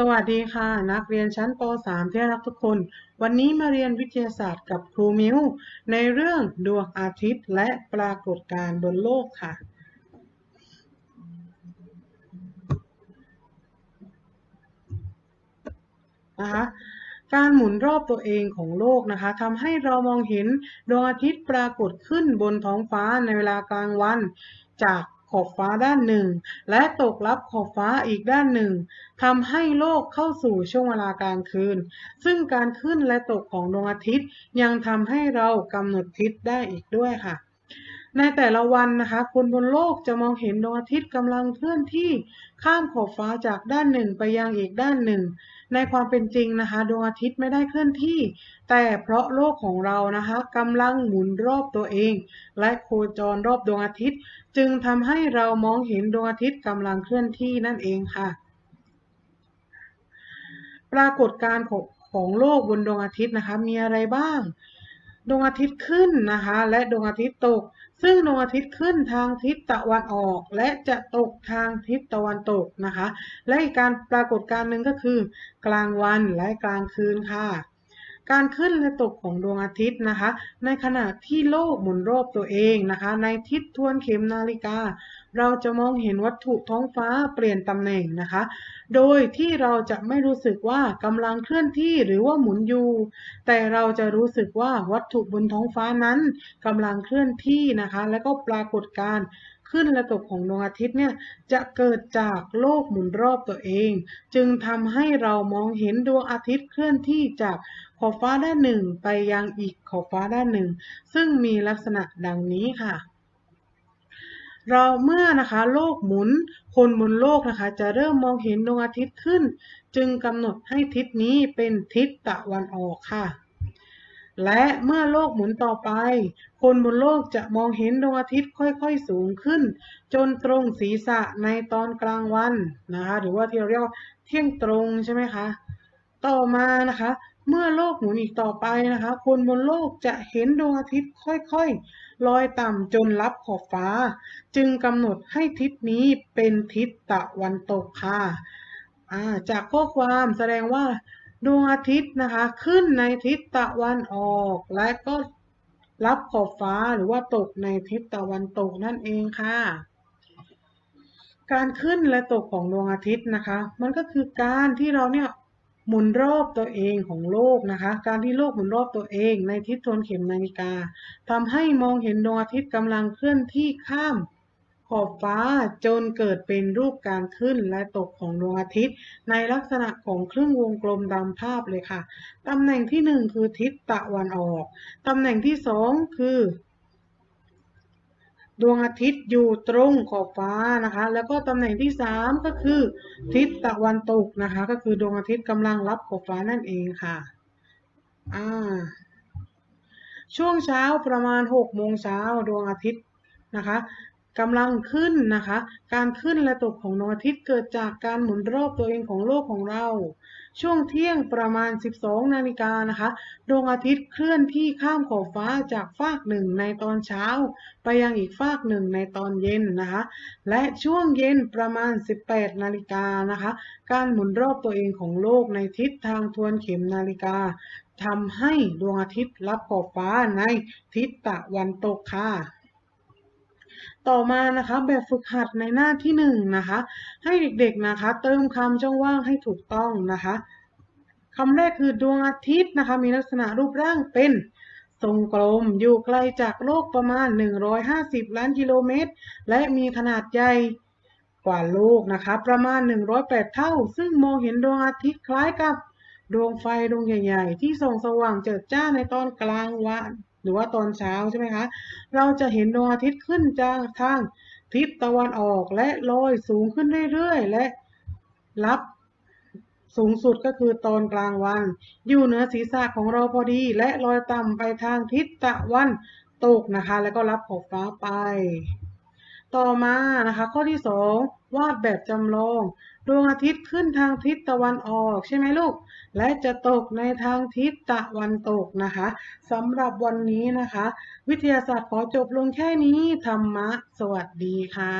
สวัสดีค่ะ นักเรียนชั้นป .3 ที่รักทุกคน วันนี้มาเรียนวิทยาศาสตร์กับครูมิวในเรื่องดวงอาทิตย์และปรากฏการณ์บนโลกค่ะ นะคะการหมุนรอบตัวเองของโลกนะคะทำให้เรามองเห็นดวงอาทิตย์ปรากฏขึ้นบนท้องฟ้าในเวลากลางวัน จากขอบฟ้าด้านหนึ่ง และตกลับขอบฟ้าอีกด้านหนึ่งทำให้โลกเข้าสู่ช่วงเวลากลางคืน ซึ่งการขึ้นและตกของดวงอาทิตย์ยังทำให้เรากำหนดทิศได้อีกด้วยค่ะ ในแต่ละวันนะคะ คนบนโลกจะมองเห็นดวงอาทิตย์กำลังเคลื่อนที่ข้ามขอบฟ้าจากด้านหนึ่งไปยังอีกด้านหนึ่ง ในความเป็นจริงนะคะดวงอาทิตย์ไม่ได้เคลื่อนที่ แต่เพราะโลกของเรานะคะกำลังหมุนรอบตัวเอง และโคจรรอบดวงอาทิตย์ จึงทำให้เรามองเห็นดวงอาทิตย์กำลังเคลื่อนที่นั่นเองค่ะ ปรากฏการณ์ของของโลกบนดวงอาทิตย์นะคะมีอะไรบ้าง ดวงอาทิตย์ขึ้นนะคะ และดวงอาทิตย์ตก ซึ่งดวงอาทิตย์ขึ้นทางทิศตะวันออก และจะตกทางทิศตะวันตกนะคะ และอีกการปรากฏการณ์หนึ่งก็คือ กลางวันและกลางคืนค่ะ การขึ้นและตกของดวงอาทิตย์นะคะ ในขณะที่โลกหมุนรอบตัวเองนะคะ ในทิศทวนเข็มนาฬิกา เราจะมองเห็นวัตถุท้องฟ้าเปลี่ยนตำแหน่งนะคะ โดยที่เราจะไม่รู้สึกว่ากำลังเคลื่อนที่หรือว่าหมุนอยู่ แต่เราจะรู้สึกว่าวัตถุบนท้องฟ้านั้นกำลังเคลื่อนที่นะคะ และก็ปรากฏการ ขึ้นและตกของดวงอาทิตย์เนี่ยจะเกิดจากโลกหมุนรอบตัวเอง จึงทำให้เรามองเห็นดวงอาทิตย์เคลื่อนที่จากขอบฟ้าด้านหนึ่งไปยังอีกขอบฟ้าด้านหนึ่ง ซึ่งมีลักษณะดังนี้ค่ะเราเมื่อนะคะโลกหมุนคนบนโลกนะคะ จะเริ่มมองเห็นดวงอาทิตย์ขึ้น จึงกำหนดให้ทิศนี้เป็นทิศตะวันออกค่ะ และเมื่อโลกหมุนต่อไป คนบนโลกจะมองเห็นดวงอาทิตย์ค่อยๆสูงขึ้น จนตรงศีรษะในตอนกลางวันนะคะ หรือว่าที่เราเรียกว่าเที่ยงตรงใช่ไหมคะ ต่อมานะคะ เมื่อโลกหมุนอีกต่อไปนะคะ คนบนโลกจะเห็นดวงอาทิตย์ค่อยๆลอยต่ำจนลับขอบฟ้า จึงกำหนดให้ทิศนี้เป็นทิศตะวันตกค่ะอ่าจากข้อความแสดงว่า ดวงอาทิตย์นะคะ ขึ้นในทิศตะวันออก และก็รับขอบฟ้าหรือว่าตกในทิศตะวันตกนั่นเองค่ะ การขึ้นและตกของดวงอาทิตย์นะคะ มันก็คือการที่เราเนี่ยหมุนรอบตัวเองของโลกนะคะ การที่โลกหมุนรอบตัวเองในทิศทวนเข็มนาฬิกาทำให้มองเห็นดวงอาทิตย์กำลังเคลื่อนที่ข้าม ขอบฟ้าจนเกิดเป็นรูปการขึ้นและตกของดวงอาทิตย์ ในลักษณะของครึ่งวงกลมตามภาพเลยค่ะ ตำแหน่งที่หนึ่งคือทิศตะวันออก ตำแหน่งที่สองคือ ดวงอาทิตย์อยู่ตรงขอบฟ้านะคะ แล้วก็ตำแหน่งที่สามก็คือ ทิศตะวันตกนะคะ ก็คือดวงอาทิตย์กำลังรับขอบฟ้านั่นเองค่ะอ่าช่วงเช้าประมาณหกโมงเช้าดวงอาทิตย์นะคะ กำลังขึ้นนะคะ การขึ้นและตกของดวงอาทิตย์เกิดจากการหมุนรอบตัวเองของโลกของเรา ช่วงเที่ยงประมาณ 12 นาฬิกานะคะดวงอาทิตย์เคลื่อนที่ข้ามขอบฟ้าจากฟากหนึ่งในตอนเช้า ไปยังอีกฟากหนึ่งในตอนเย็นนะคะ และช่วงเย็นประมาณ 18 นาฬิกานะคะ การหมุนรอบตัวเองของโลกในทิศทางทวนเข็มนาฬิกาทำให้ดวงอาทิตย์รับขอบฟ้าในทิศตะวันตกค่ะ ต่อมานะคะแบบฝึกหัดในหน้าที่หนึ่งนะคะ ให้เด็กๆนะคะ เติมคำช่องว่างให้ถูกต้องนะคะคำแรกคือดวงอาทิตย์นะคะ มีลักษณะรูปร่างเป็นทรงกลมอยู่ไกลจากโลกประมาณ 150 ล้านกิโลเมตร และมีขนาดใหญ่กว่าโลกนะคะ ประมาณ 108 เท่า ซึ่งมองเห็นดวงอาทิตย์คล้ายกับดวงไฟดวงใหญ่ ๆ ที่ส่องสว่างเจิดจ้าในตอนกลางวัน หรือว่าตอนเช้าใช่ไหมคะ เราจะเห็นดวงอาทิตย์ขึ้นจากทางทิศตะวันออกและลอยสูงขึ้นเรื่อยๆ และรับสูงสุดก็คือตอนกลางวัน อยู่เหนือศีรษะของเราพอดี และลอยต่ำไปทางทิศตะวันตกนะคะ แล้วก็รับขอบฟ้าไป ต่อมานะคะข้อที่สองวาดแบบจำลอง ดวงอาทิตย์ขึ้นทางทิศตะวันออกใช่ไหมลูก และจะตกในทางทิศตะวันตกนะคะสำหรับวันนี้นะคะ วิทยาศาสตร์ขอจบลงแค่นี้ธรรมะ สวัสดีค่ะ